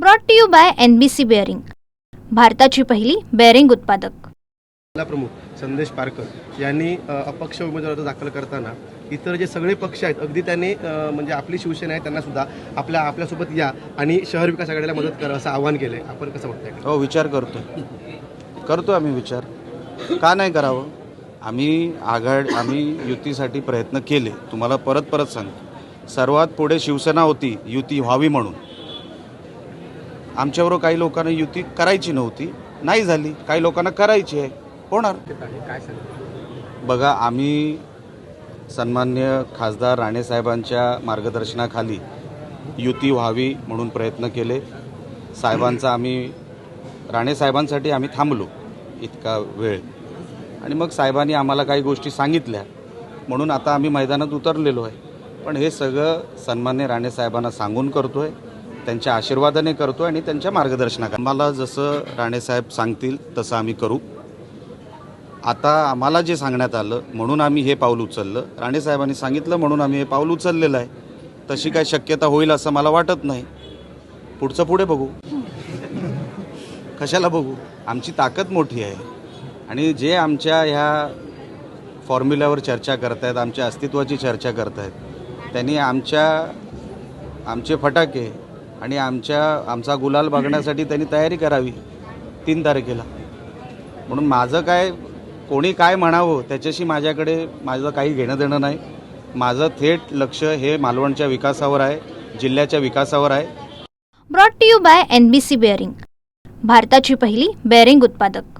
Brought to you by N B C bearing भारताची पहिली bearing उत्पादक. जिल्हा प्रमुख संदेश पारकर यांनी अपक्ष उमेदवार अर्ज दाखल करताना इतर जे सगळे पक्ष आहेत अगदी त्यांनी म्हणजे आपली शिवसेना आहे त्यांना सुद्धा आपल्या आपल्यासोबत या आणि शहर विकास आघाडीला मदत करा असं आवाहन केलं आहे आपण कसं बघताय? हो विचार करतो करतो आम्ही विचार. का नाही करावं? आम्ही आघाड आम्ही युतीसाठी प्रयत्न केले. तुम्हाला परत परत सांगतो. सर्वात पुढे शिवसेना होती युती व्हावी म्हणून. आमच्याबरोबर काही लोकांना युती करायची नव्हती. नाही झाली. काही लोकांना करायची आहे. होणार. बघा आम्ही सन्मान्य खासदार राणेसाहेबांच्या मार्गदर्शनाखाली युती व्हावी म्हणून प्रयत्न केले. साहेबांचा आम्ही राणेसाहेबांसाठी आम्ही थांबलो इतका वेळ. आणि मग साहेबांनी आम्हाला काही गोष्टी सांगितल्या. म्हणून आता आम्ही मैदानात उतरलेलो आहे. पण हे सगळं सन्मान्य राणेसाहेबांना सांगून करतो आहे त्यांच्या आशीर्वादाने करतो आणि त्यांच्या मार्गदर्शनाखाली. आम्हाला जसं राणेसाहेब सांगतील तसं आम्ही करू. आता आम्हाला जे सांगण्यात आलं म्हणून आम्ही हे पाऊल उचललं. राणेसाहेबांनी सांगितलं म्हणून आम्ही हे पाऊल उचललेलं आहे. तशी काय शक्यता होईल असं मला वाटत नाही. पुढचं पुढे बघू. कशाला बघू? आमची ताकद मोठी आहे. आणि जे आमच्या ह्या फॉर्म्युल्यावर चर्चा करतायत आमच्या अस्तित्वाची चर्चा करतायत त्यांनी आमच्या आमचे फटाके आणि आमच्या आमचा गुलाल बघण्यासाठी त्यांनी तयारी करावी तीन तारखेला. म्हणून माझं काय कोणी काय म्हणावं त्याच्याशी माझ्याकडे माझं काही घेणं देणं नाही. माझं थेट लक्ष हे मालवणच्या विकासावर आहे जिल्ह्याच्या विकासावर आहे. Brought to you by N B C bearing भारताची पहिली बेअरिंग उत्पादक.